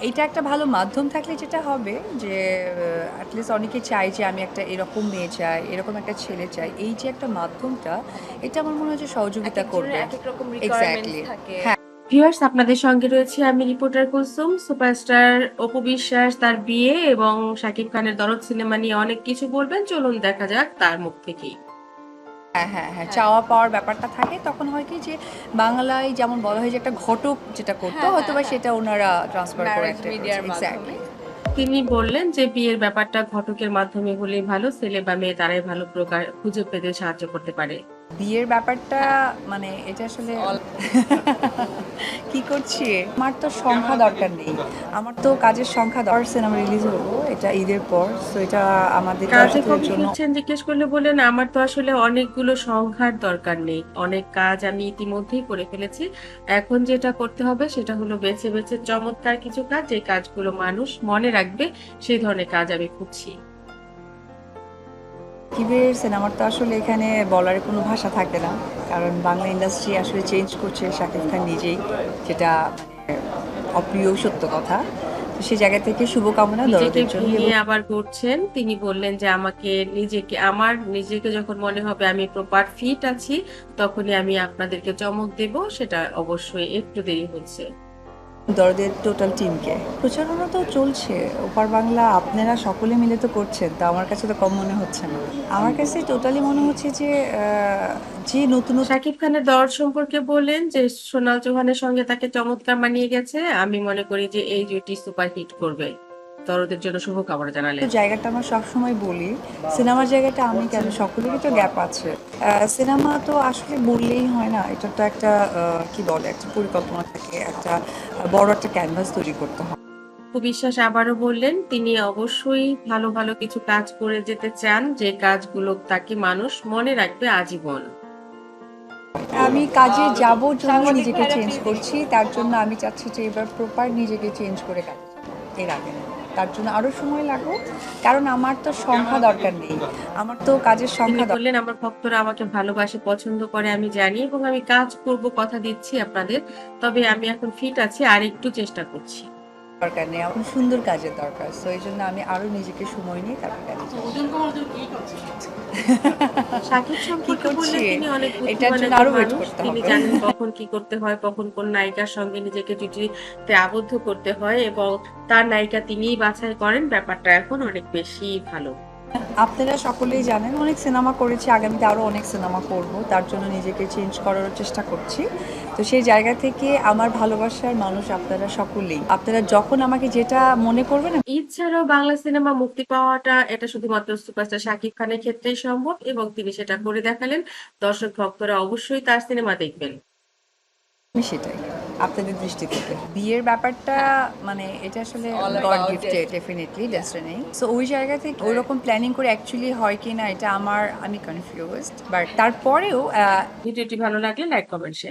এইটা একটা ভালো মাধ্যম থাকলে যেটা হবে যে অ্যাটলিস্ট অনেকে চাই যে আমি একটা এরকম মেয়ে চাই এরকম একটা ছেলে চাই। এই যে একটা মাধ্যমটা এটা আমার মনে হয় যে সহযোগিতা করবে। এক এক রকম Exactly. রিকোয়ারমেন্টস থাকে। হ্যাঁ। ভিউয়ার্স আপনাদের সঙ্গে রয়েছে আমি রিপোর্টার কুলসুম সুপারস্টার অপু বিশ্বাস তার বিয়ে এবং শাকিব খানের দরদ সিনেমা নিয়ে অনেক কিছু বলবেন। চলুন দেখা যাক তার মুখ থেকেই। হ্যাঁ হ্যাঁ হ্যাঁ চাওয়া পাওয়ার ব্যাপারটা থাকে তখন হয় কি যে বাংলায় যেমন বলা হয় যে একটা ঘটক যেটা করতো হ্যাঁ, হয়তো বা হ্যাঁ, সেটা ওনারা ট্রান্সফার করে এক্স্যাক্টলি তিনি বললেন যে বিয়ের ব্যাপারটা ঘটকের মাধ্যমে হলেই ভালো ছেলে বা মেয়ে তারাই ভালো প্রকার খুঁজে পেতে সাহায্য করতে পারে। বিয়ের ব্যাপারটা মানে এটা আসলে কি করছি? আমার তো সংখ্যা দরকার নেই। আমার তো কাজের সংখ্যা দরকার সিনেমা রিলিজ হলো এটা ঈদের পর তো এটা আমাদের কাজে দর্শকদের কবে জন্য। জিজ্ঞেস করলে বলেন আমার তো আসলে অনেকগুলো সংখ্যার দরকার নেই। অনেক কাজ আমি ইতিমধ্যেই করে ফেলেছি। এখন যেটা করতে হবে সেটা হলো বেছে বেছে চমৎকার কিছু কাজ যে কাজগুলো মানুষ মনে রাখবে সেই ধরনের কাজ আমি খুঁজছি। কিবের সিনেমার তো আসলে এখানে বলার কোনো ভাষা থাকে না। কারণ বাংলা ইন্ডাস্ট্রি আসলে চেঞ্জ করছে শাকিব খান নিজেই যেটা মানে অপ্রিয় সত্য কথা। তো সেই জায়গা থেকে শুভকামনা দরদের জন্য আবার করছেন তিনি বললেন যে আমাকে নিজেকে আমার নিজেকে যখন মনে হবে আমি প্রপার ফিট আছি তখনই আমি আপনাদেরকে চমক দেব। সেটা অবশ্যই একটু দেরি হচ্ছে। দরদের টোটাল টিমকে প্রচারণা তো চলছে, ওপার বাংলা আপনারা সকলে মিলে তো করছেন, তা আমার কাছে তো কম মনে হচ্ছে না। আমার কাছে টোটালি মনে হচ্ছে যে যে নতুন সাকিব শাকিব খানের দর সম্পর্কে বললেন যে, সোনাল চৌহানের সঙ্গে তাকে চমৎকার মানিয়ে গেছে। আমি মনে করি যে, এই জুটি সুপার হিট করবে। দরদের জন্য শুভকামনা জানালেন। জায়গাটা আমরা সবসময় বলি সিনেমার জায়গাটা আমি কেন সকলেরই তো গ্যাপ আছে। সিনেমা তো আসলে বললেই হয় না এটা তো একটা কি বলে একটা পরিকল্পনা থাকে একটা বড় একটা ক্যানভাস তৈরি করতে হয়। বিশ্বাস আবারও বললেন তিনি অবশ্যই ভালো ভালো কিছু কাজ করে যেতে চান যে কাজগুলো তাকে মানুষ মনে রাখবে আজীবন। আমি কাজে যাব জন্য নিজেকে চেঞ্জ করছি তার জন্য আমি চাচ্ছি যে এবার প্রপার নিজেকে চেঞ্জ করে কাজে আগে না। তার জন্য আরও সময় লাগুক কারণ আমার তো সংখ্যা দরকার নেই। আমার তো কাজের সংখ্যা বললেন আমার ভক্তরা আমাকে ভালোবাসে পছন্দ করে আমি জানি এবং আমি কাজ করব কথা দিচ্ছি আপনাদের। তবে আমি এখন ফিট আছি আর একটু চেষ্টা করছি। দরকার নেই। আমার সুন্দর কাজের দরকার। তো এই জন্য আমি আরও নিজেকে সময় নিয়ে তারপর কাজে যাব। সাকিব সম্পর্কে বললে তিনি অনেক এটার বুদ্ধিমান জন্য আরও wait করতে তিনি জানেন কখন কি করতে হয় কখন কোন নায়িকার সঙ্গে নিজেকে জুটিতে আবদ্ধ করতে হয় এবং তার নায়িকা তিনিই বাছাই করেন। ব্যাপারটা এখন অনেক বেশি ভালো। আপনারা সকলেই জানেন, অনেক সিনেমা করেছি, আগামীতে আরও অনেক সিনেমা করব, তার জন্য নিজেকে চেঞ্জ করার চেষ্টা করছি। তো সেই জায়গা থেকে আমার ভালোবাসার মানুষ আপনারা সকলেই। আপনারা যখন আমাকে যেটা মনে করবেন, ঈদ ছাড়াও বাংলা সিনেমা মুক্তি পাওয়াটা, এটা শুধুমাত্র সুপারস্টার শাকিব খানের ক্ষেত্রেই সম্ভব এবং তিনি সেটা করে দেখালেন। দর্শক ভক্তরা অবশ্যই তার সিনেমা দেখবেন। আমি সেটাই আপনাদের দৃষ্টি থেকে বিয়ের ব্যাপারটা মানে এটা আসলে God gifted definitely destiny so ওই জায়গা থেকে ওইরকম প্ল্যানিং করে অ্যাকচুয়ালি হয় কি না এটা আমার আমি কনফিউজড বাট তারপরেও আহ, ভিডিওটি ভালো লাগলে লাইক কমেন্ট শেয়ার